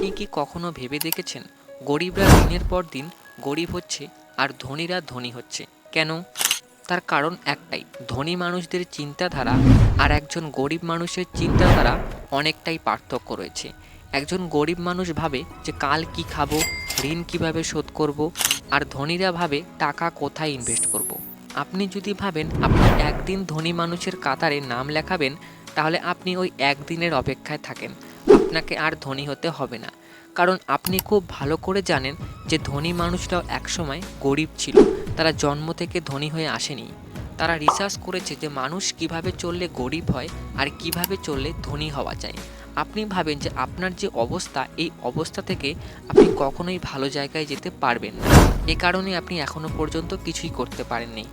আপনি কি কখনো ভেবে দেখেছেন, গরিবরা দিনের পর দিন গরিব হচ্ছে আর ধনীরা ধনী হচ্ছে? কেন? তার কারণ একটাই, ধনী মানুষদের চিন্তাধারা আর একজন গরিব মানুষের চিন্তাধারা অনেকটাই পার্থক্য রয়েছে। একজন গরিব মানুষ ভাবে যে কাল কি খাব, ঋণ কীভাবে শোধ করব আর ধনীরা ভাবে টাকা কোথায় ইনভেস্ট করব। আপনি যদি ভাবেন আপনি একদিন ধনী মানুষের কাতারে নাম লেখাবেন, তাহলে আপনি ওই একদিনের অপেক্ষায় থাকেন। আপনাকে আর ধনী হতে হবে না। কারণ আপনি খুব ভালো করে জানেন যে ধনী মানুষরাও একসময় গরিব ছিল। তারা জন্ম থেকে ধনী হয়ে আসেনি। তারা রিসার্চ করেছে যে মানুষ কীভাবে চললে গরিব হয় আর কীভাবে চললে ধনী হওয়া যায়। আপনি ভাবেন যে আপনার যে অবস্থা, এই অবস্থা থেকে আপনি কখনোই ভালো জায়গায় যেতে পারবেন না। এ কারণে আপনি এখনও পর্যন্ত কিছুই করতে পারেননি।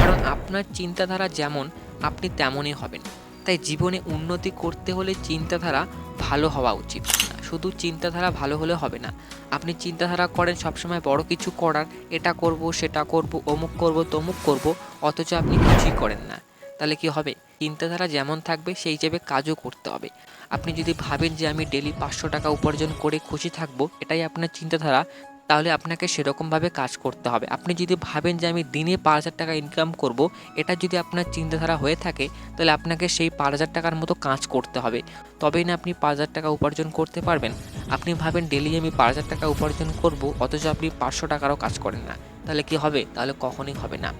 কারণ আপনার চিন্তাধারা যেমন, আপনি তেমনই হবেন। তাই জীবনে উন্নতি করতে হলে চিন্তাধারা ভালো হওয়া উচিত। শুধু চিন্তাধারা ভালো হলে হবে না। আপনি চিন্তাধারা করেন, সবসময় বড় কিছু করার, এটা করব, সেটা করব, অমুক করব, তমুক করব, অথচ আপনি কিছুই করেন না। তাহলে কি হবে? চিন্তাধারা যেমন থাকবে, সেই হিসেবে কাজও করতে হবে। আপনি যদি ভাবেন যে আমি ডেলি পাঁচশো টাকা উপার্জন করে খুশি থাকব, এটাই আপনার চিন্তাধারা তাহলে আপনাকে সেরকমভাবে কাজ করতে হবে। আপনি যদি ভাবেন যে আমি দিনে পাঁচ হাজার টাকা ইনকাম করব, এটা যদি আপনার চিন্তাধারা হয়ে থাকে, তাহলে আপনাকে সেই পাঁচ হাজার টাকার মতো কাজ করতে হবে। তবেই না আপনি পাঁচ হাজার টাকা উপার্জন করতে পারবেন। আপনি ভাবেন ডেলি আমি পাঁচ হাজার টাকা উপার্জন করব, অথচ আপনি পাঁচশো টাকারও কাজ করেন না। তাহলে কি হবে? তাহলে কখনই হবে না।